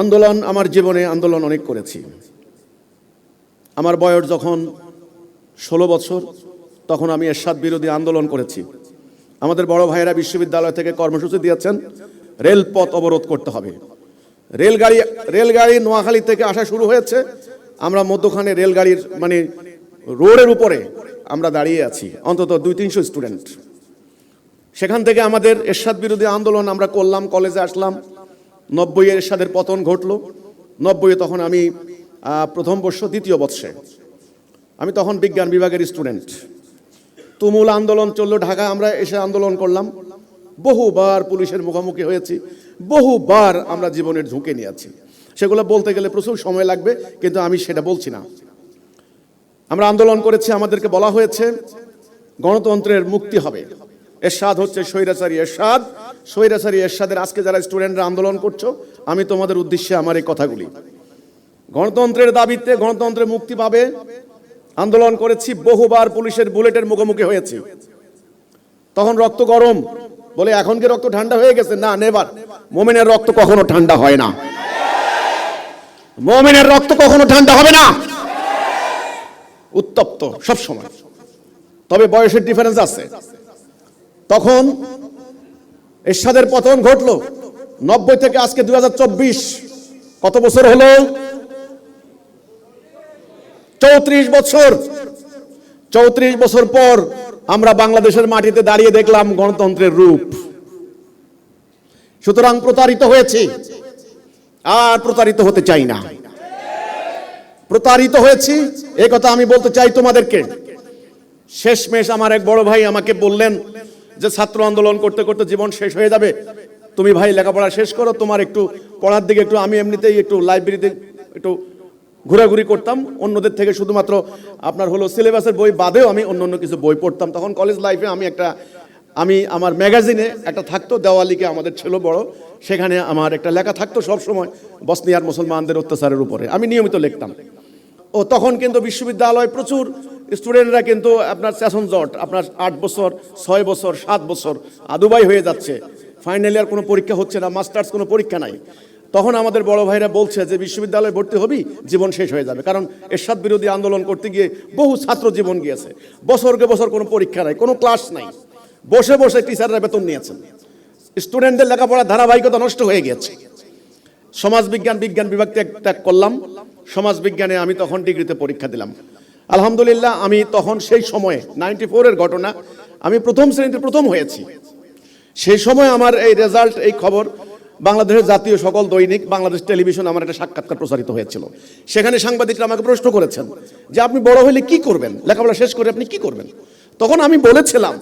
আন্দোলন, আমার জীবনে আন্দোলন অনেক করেছি। আমার বয়স যখন ষোলো বছর, তখন আমি এরশাদ বিরোধী আন্দোলন করেছি। আমাদের বড় ভাইয়েরা বিশ্ববিদ্যালয় থেকে কর্মসূচি দিয়েছেন, রেলপথ অবরোধ করতে হবে। রেলগাড়ি রেলগাড়ি নোয়াখালী থেকে আসা শুরু হয়েছে। আমরা মধ্যখানে রেলগাড়ির মানে রোডের উপরে আমরা দাঁড়িয়ে আছি, অন্তত দুই তিনশো স্টুডেন্ট। সেখান থেকে আমাদের এরশাদ বিরোধী আন্দোলন আমরা করলাম, কলেজে আসলাম। নব্বই এরশাদের পতন ঘটলো। নব্বইয়ে তখন আমি প্রথম বর্ষ দ্বিতীয় বৎসে। আমি তখন বিজ্ঞান বিভাগের স্টুডেন্ট। তুমুল আন্দোলন চলল ঢাকা, আমরা এসে আন্দোলন করলাম। বহুবার পুলিশের মুখোমুখি হয়েছি। বহুবার আমরা জীবনের ঝুঁকে নিয়েছি। সেগুলো বলতে গেলে প্রচুর সময় লাগবে, কিন্তু আমি সেটা বলছি না। আমরা আন্দোলন করেছি, আমাদেরকে বলা হয়েছে, গণতন্ত্রের মুক্তি হবে। এরশাদ হচ্ছে স্বৈরাচারী এরশাদ। স্বৈরাচারী এরশাদের আজকে যারা স্টুডেন্টরা আন্দোলন করছ, আমি তোমাদের উদ্দেশ্যে আমার এই কথাগুলি। গণতন্ত্রের দাবিতে গণতন্ত্রের মুক্তি পাবে, আন্দোলন করেছি, বহুবার পুলিশের বুলেটের মুখোমুখি হয়েছি। তখন রক্ত গরম, বলে এখন কি রক্ত ঠান্ডা হয়ে গেছে? না নেবার মোমেনের রক্ত কখনো ঠান্ডা হয় না। মোমেনের রক্ত কখনো ঠান্ডা হবে না। উত্তপ্ত সব সময় তবে বয়সের ডিফারেন্স আছে। তখন এরশাদের পতন ঘটলো। নব্বই থেকে আজকে দুই কত বছর হলো? চৌত্রিশ বছর। চৌত্রিশ বছর পর আমরা বাংলাদেশের মাটিতে দাঁড়িয়ে দেখলাম গণতন্ত্রের রূপ। সুতরাং প্রতারিত হয়েছি। আর প্রতারিত হতে চাই না। প্রতারিত হয়েছি, এ কথা আমি বলতে চাই তোমাদেরকে। শেষমেশ আমার এক বড় ভাই আমাকে বললেন যে ছাত্র আন্দোলন করতে করতে জীবন শেষ হয়ে যাবে, তুমি ভাই লেখাপড়া শেষ করো, তোমার একটু পড়ার দিকে একটু, আমি এমনিতেই একটু লাইব্রেরিতে একটু ঘোরাঘুরি করতাম, অন্যদের থেকে শুধুমাত্র আপনার হলো সিলেবাসের বই বাদেও আমি অন্য অন্য কিছু বই পড়তাম। তখন কলেজ লাইফে আমি একটা, আমি আমার ম্যাগাজিনে একটা থাকতো, দেওয়ালিকে আমাদের ছিল বড়, সেখানে আমার একটা লেখা থাকতো সবসময়, বসনিয়ার মুসলমানদের অত্যাচারের উপরে। আমি নিয়মিত লিখতাম। ও তখন কিন্তু বিশ্ববিদ্যালয় প্রচুর স্টুডেন্টরা কিন্তু আপনার সেশন জট, আপনার আট বছর, ছয় বছর, সাত বছর আদুবাই হয়ে যাচ্ছে। ফাইনাল ইয়ার কোনো পরীক্ষা হচ্ছে না মাস্টার্স কোনো পরীক্ষা নাই। তখন আমাদের বড় ভাইরা বলছে যে, বিশ্ববিদ্যালয়ে ভর্তি হবি, জীবন শেষ হয়ে যাবে। কারণ এরশাদ বিরোধী আন্দোলন করতে গিয়ে বহু ছাত্র জীবন গিয়েছে। বছরকে বছর কোনো পরীক্ষা নাই, কোনো ক্লাস নাই। বসে বসে টিচাররা বেতন নিয়েছেন। স্টুডেন্টদের লেখাপড়ার ধারাবাহিকতা নষ্ট হয়ে গেছে সমাজবিজ্ঞান, বিজ্ঞান বিভাগ ত্যাগ করলাম। সমাজবিজ্ঞানে আমি তখন ডিগ্রিতে পরীক্ষা দিলাম। আলহামদুলিল্লাহ, আমি তখন সেই সময়ে নাইনটি ফোরের ঘটনা, আমি প্রথম শ্রেণীতে প্রথম হয়েছি। সেই সময় আমার এই রেজাল্ট এই খবর, বাংলাদেশের জাতীয় সকল দৈনিক, বাংলাদেশ টেলিভিশন আমার একটা সাক্ষাৎকার প্রচারিত হয়েছিল। সেখানে সাংবাদিকরা আমাকে প্রশ্ন করেছেন যে, আপনি বড় হলে কি করবেন? লেখাপড়া শেষ করে আপনি কি করবেন? তখন আমি বলেছিলাম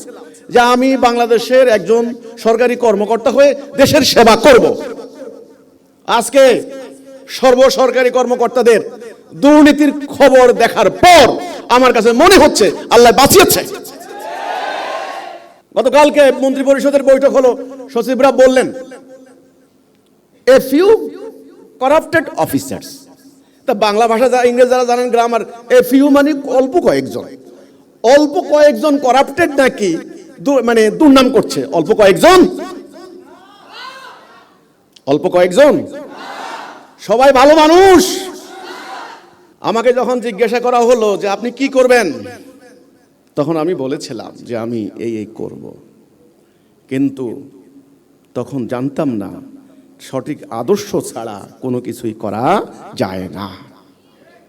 যে, আমি বাংলাদেশের একজন সরকারি কর্মকর্তা হয়ে দেশের সেবা করব। আজকে সর্বসরকারি কর্মকর্তাদের দুর্নীতির খবর দেখার পর আমার কাছে মনে হচ্ছে আল্লাহ বাঁচিয়েছে। গতকালকে মন্ত্রী পরিষদের বৈঠক হলো, সচিবরা বললেন এ ফিউ করাপ্টেড অফিসার্স তা বাংলা ভাষা যারা ইংরেজ যারা জানেন, গ্রামার এ ফিউ মানে অল্প কয়েকজন। অল্প কয়েকজন করাপ্টেড নাকি মানে দুর্নাম করছে? অল্প কয়েকজন? অল্প কয়েকজন? সবাই ভালো মানুষ। আমাকে যখন জিজ্ঞাসা করা হলো যে আপনি কি করবেন, তখন আমি বলেছিলাম যে আমি এই এই করব। কিন্তু তখন জানতাম না, সঠিক আদর্শ ছাড়া কোনো কিছুই করা যায় না।